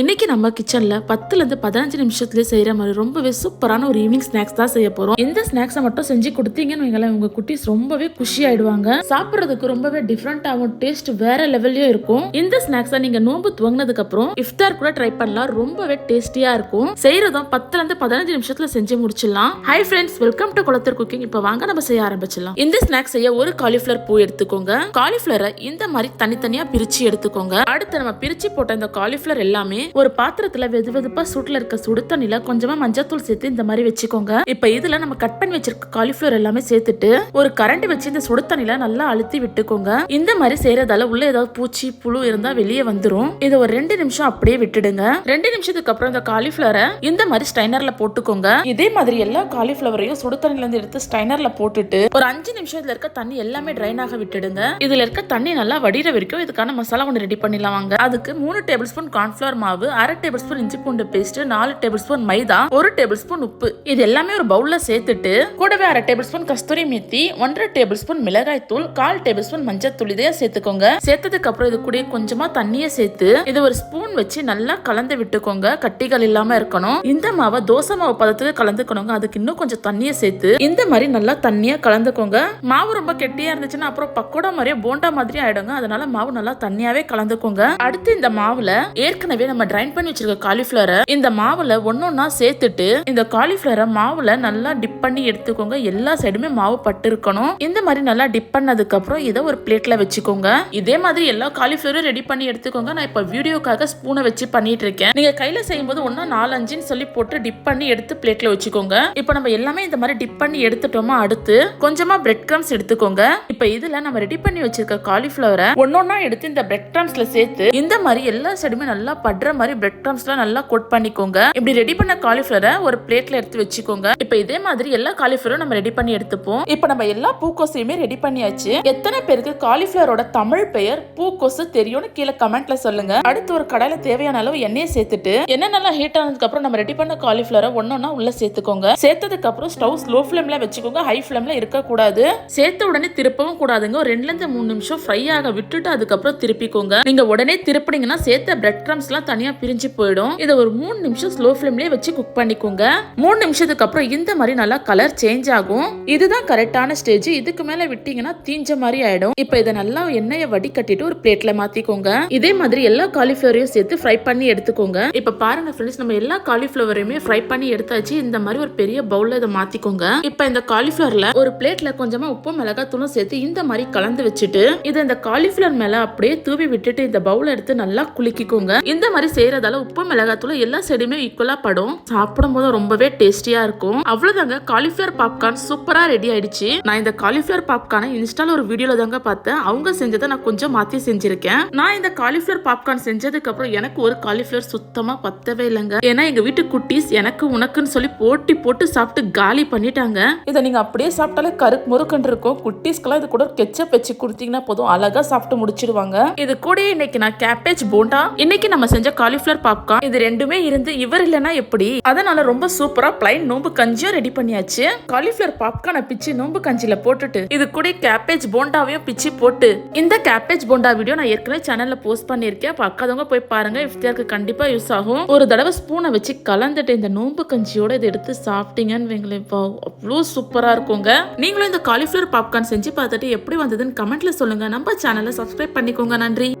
இன்னைக்கு நம்ம கிச்சன்ல பத்துல இருந்து பதினஞ்சு நிமிஷத்துலேயே செய்யற மாதிரி ரொம்பவே சூப்பரான ஒரு ஈவினிங் ஸ்நாக்ஸ் தான் செய்ய போறோம். இந்த ஸ்நாக்ஸை மட்டும் செஞ்சு கொடுத்தீங்கன்னு வைங்களேன் உங்க குட்டீஸ் ரொம்பவே குஷி ஆயிடுவாங்க. சாப்பிடுறதுக்கு ரொம்பவே டிஃப்ரெண்ட்டாகவும் டேஸ்ட் வேற லெவல்லயும் இருக்கும். இந்த ஸ்நாக்ஸை நீங்க நோம்பு துவங்கினதுக்கு அப்புறம் இஃப்தார் கூட ட்ரை பண்ணலாம். ரொம்பவே டேஸ்டியா இருக்கும். செய்யறதும் பத்துல இருந்து பதினஞ்சு நிமிஷத்துல செஞ்சு முடிச்சிடலாம். Hi friends welcome to Kulathur cooking இப்போ வாங்க நம்ம செய்ய ஆரம்பிச்சிடலாம். இந்த ஸ்நாக்ஸ் செய்ய ஒரு காலிஃப்ளவர் பூ எடுத்துக்கோங்க. காலிஃப்ளவரை இந்த மாதிரி தனித்தனியா பிரிச்சு எடுத்துக்கோங்க. அடுத்து நம்ம பிரிச்சு போட்ட இந்த காலிஃப்ளவர் எல்லாமே ஒரு பாத்திரத்துல வெது வெதுப்பா சூட்ல இருக்க சுடு தண்ணில கொஞ்சமா மஞ்சத்தூள் சேர்த்து இந்த மாதிரி வச்சுக்கோங்க. இப்ப இதுல நம்ம கட் பண்ணி வச்சிருக்க காலிஃபிளவர் எல்லாமே சேர்த்துட்டு ஒரு கரண்டி வச்சு இந்த சுடு தண்ணில நல்லா அழுத்தி விட்டுக்கோங்க. இந்த மாதிரி செய்யறதால உள்ள ஏதாவது பூச்சி புழு இருந்தா வெளியே வந்துரும். இதை ஒரு ரெண்டு நிமிஷம் அப்படியே விட்டுடுங்க. ரெண்டு நிமிஷத்துக்கு அப்புறம் இந்த காலிஃபிளவரை இந்த மாதிரி ஸ்டைனர்ல போட்டுக்கோங்க. இதே மாதிரி எல்லா காலிஃபிளவரையும் சுடு தண்ணில இருந்து எடுத்து ஸ்டைனர்ல போட்டுட்டு ஒரு அஞ்சு நிமிஷத்துல இருக்க தண்ணி எல்லாமே ட்ரைன் ஆக விட்டுடுங்க. இதுல இருக்க தண்ணி நல்லா வடிகிற வரைக்கும் இதுக்கான மசாலா ஒன்று ரெடி பண்ணிடலாம் வாங்க. அதுக்கு மூணு டேபிள் ஸ்பூன் கார்ன்ஃபிளவர் மாவு மாவு அரை டேபிள் ஸ்பூன் இஞ்சி பூண்டு பேஸ்ட் நாலு டேபிள் ஸ்பூன் மைதா ஒரு டேபிள் ஸ்பூன் உப்பு. இது எல்லாமே ஒரு பவுல்ல சேர்த்துட்டு கூடவே அரை டேபிள் ஸ்பூன் கஸ்தூரி மேத்தி ஒன்றரை டேபிள் ஸ்பூன் மிளகாய் தூள் கால் டேபிள் ஸ்பூன் மஞ்சள் தூள் இதையே சேர்த்துக்கோங்க. சேர்த்ததுக்கு அப்புறம் இது கூட கொஞ்சமா தண்ணியை சேர்த்து இது ஒரு ஸ்பூன் வச்சு நல்லா கலந்து விட்டுக்கோங்க. கட்டிகள் இல்லாம இருக்கணும். இந்த மாவை தோசை மாவு பதத்துக்கு கலந்துக்கணுங்க. அதுக்கு இன்னும் கொஞ்சம் தண்ணியை சேர்த்து இந்த மாதிரி நல்லா தண்ணியா கலந்துக்கோங்க. மாவு ரொம்ப கெட்டியா இருந்துச்சுன்னா அப்புறம் பக்கோடா மாதிரியே போண்டா மாதிரி ஆயிடுங்க. அதனால மாவு நல்லா தண்ணியாவே கலந்துக்கோங்க. அடுத்து இந்த மாவுல ஏற்கனவே நம்ம ட்ரைன் பண்ணி வச்சிருக்க காலிஃபிளவரை இந்த மாவுல ஒன்னொன்னா சேர்த்துட்டு இந்த காலிஃபிளவரை மாவுல நல்லா டிப் பண்ணி எடுத்துக்கோங்க. எல்லா சைடுமே மாவு பட்டு இருக்கணும். இந்த மாதிரி நல்லா டிப் பண்ணதுக்கு அப்புறம் இதை ஒரு பிளேட்ல வச்சுக்கோங்க. இதே மாதிரி எல்லா காலிஃபிளவரும் ரெடி பண்ணி எடுத்துக்கோங்க. நான் இப்ப வீடியோக்காக ஸ்பூனை வச்சு பண்ணிட்டு இருக்கேன். நீங்க கையில செய்யும்போது ஒன்னா நாலஞ்சுன்னு சொல்லி போட்டு டிப் பண்ணி எடுத்து பிளேட்ல வச்சுக்கோங்க. இப்போ நம்ம எல்லாமே இந்த மாதிரி டிப் பண்ணி எடுத்துட்டோமா அடுத்து கொஞ்சமா பிரெட் கிரம்ஸ் எடுத்துக்கோங்க. இப்போ இதுல நம்ம ரெடி பண்ணி வச்சிருக்க காலிஃபிளவரை ஒன்னொன்னா எடுத்து இந்த பிரெட் கிரம்ஸ்ல சேர்த்து இந்த மாதிரி எல்லா சைடுமே நல்லா படுற மாதிரி பிரெட் கிரம்ஸ்ல நல்லா கோட் பண்ணிக்கோங்க. இப்படி ரெடி பண்ண காலிஃபிளவரை ஒரு பிளேட்ல எடுத்து வச்சுக்கோங்க. இப்போ இதே மாதிரி எல்லா காலிஃபிளரும் நம்ம ரெடி பண்ணி எடுத்துப்போம். இப்போ நம்ம எல்லா பூக்கோசையுமே ரெடி பண்ணியாச்சு. எத்தனை பேருக்கு காலிஃபிளரோட தமிழ் பெயர் பூக்கோசு தெரியும்னு கீழே கமெண்ட்ல சொல்லுங்க. அடுத்து ஒரு கடையில தேவையான அளவு எண்ணெயை சேர்த்துட்டு எண்ணெய் நல்லா ஹீட் ஆனதுக்கு அப்புறம் நம்ம ரெடி பண்ண காலிஃபிளரை ஒன்னொன்னா உள்ள சேர்த்துக்கோங்க. சேர்த்ததுக்கு அப்புறம் ஸ்டவ் ஸ்லோ ஃபிளேம்ல வச்சுக்கோங்க. ஹை ஃபிளேம்ல இருக்க கூடாது சேர்த்த உடனே திருப்பவும் கூடாதுங்க. ஒரு ரெண்டுல இருந்து மூணு நிமிஷம் ஃப்ரை ஆக விட்டுட்டு அதுக்கப்புறம் திருப்பிக்கோங்க. நீங்க உடனே திருப்பினீங்கன்னா சேர்த்த பிரெட் கிரம்ஸ் எல்லாம் தனியா பிரிஞ்சு போயிடும். இதை ஒரு மூணு நிமிஷம் ஸ்லோ ஃபிளேம்லயே வச்சு குக் பண்ணிக்கோங்க. மூணு நிமிஷத்துக்கு அப்புறம் இந்த மாதிரி நல்லா கலர் சேஞ்ச் ஆகும். இதுதான் கரெக்டான ஸ்டேஜ் இதுக்கு மேல விட்டீங்கன்னா தீஞ்ச மாதிரி ஆயிடும். இப்போ இதை நல்லா எண்ணெயை வடிகட்டிட்டு ஒரு பிளேட்ல மாத்திக்கோங்க. இதே மாதிரி எல்லா காலிஃபிளவரையும் சேர்த்து ஃப்ரை பண்ணி எடுத்துக்கோங்க. இப்போ பாருங்க ஃப்ரெண்ட்ஸ் நம்ம எல்லா காலிஃபிளவரையுமே ஃப்ரை பண்ணி எடுத்தாச்சு. இந்த மாதிரி ஒரு பெரிய பவுல்ல இதை மாத்திக்கோங்க. இப்போ இந்த காலிஃபிளவர்ல ஒரு பிளேட்ல கொஞ்சமா உப்பு மிளகாத்தூளும் சேர்த்து இந்த மாதிரி கலந்து வச்சுட்டு இதை இந்த காலிஃபிளவர் மேல அப்படியே தூவி விட்டுட்டு இந்த பவுல எடுத்து நல்லா குலுக்கிக்கோங்க. இந்த மாதிரி செய்யறதால உப்பு மிளகாத்தூள் எல்லா செடியுமே ஈக்குவலா படும். சாப்பிடும் போது ரொம்பவே டேஸ்டியா இருக்கும். அவ்வளவுதாங்க. காலிஃபியர் பாப்கார்ன் சூப்பரா ரெடி ஆயிடுச்சு. நான் இந்த காலிஃபிளவர் பாப்கார்னை இன்ஸ்டால ஒரு வீடியோல தாங்க பார்த்தேன். அவங்க செஞ்சதை நான் கொஞ்சம் மாத்தி செஞ்சிருக்கேன். நான் இந்த காலிஃபியர் பாப்கார்ன் செஞ்சதுக்கு அப்புறம் எனக்கு ஒரு காலிஃபியர் சுத்தமா பத்தவே இல்லைங்க. ஏன்னா எங்க வீட்டு குட்டீஸ் எனக்கு உனக்குன்னு சொல்லி போட்டி போட்டு சாப்பிட்டு காலி பண்ணிட்டாங்க. இதை நீங்க அப்படியே சாப்பிட்டாலே கருக்கு முறுக்கன்று இருக்கும். குட்டீஸ்க்கெல்லாம் இது கூட கெச்சப் வச்சு கொடுத்தீங்கன்னா போதும். அழகா சாப்பிட்டு முடிச்சிடுவாங்க. இது கூட இன்னைக்கு நான் கேபேஜ் போண்டா. இன்னைக்கு நம்ம செஞ்ச காலிஃபிளவர் பாப்கார்ன் இது ரெண்டுமே இருந்து இவர் இல்லைன்னா எப்படி? அதனால ரொம்ப சூப்பரா பிளைன் நோம்பு கஞ்சியும் ரெடி பண்ணியாச்சு. காலிஃபிளவர் பாப்கார்னை பிச்சு நோம்பு கஞ்சியில போட்டுட்டு இது கூட கேபேஜ் போண்டாவையும் பிச்சு போட்டு இந்த கேபேஜ் போண்டா வீடியோ நான் ஏற்கனவே சேனல்ல போஸ்ட் பண்ணியிருக்கேன். பார்க்காதவங்க போய் பாருங்க. இஃப்தியாருக்கு கண்டிப்பா யூஸ் ஆகும். ஒரு தடவை ஸ்பூனை வச்சு கலந்துட்டு இந்த நோம்பு கஞ்சியோட இதை எடுத்து சாப்பிட்டீங்கன்னு வைங்களேன். அவ்வளோ சூப்பரா இருக்குங்க. நீங்களும் இந்த காலிஃபிளவர் பாப்கார்ன் செஞ்சு பார்த்துட்டு எப்படி வந்ததுன்னு கமெண்ட்ல சொல்லுங்க. நம்ம சேனலை சப்ஸ்கிரைப் பண்ணிக்கோங்க. நன்றி.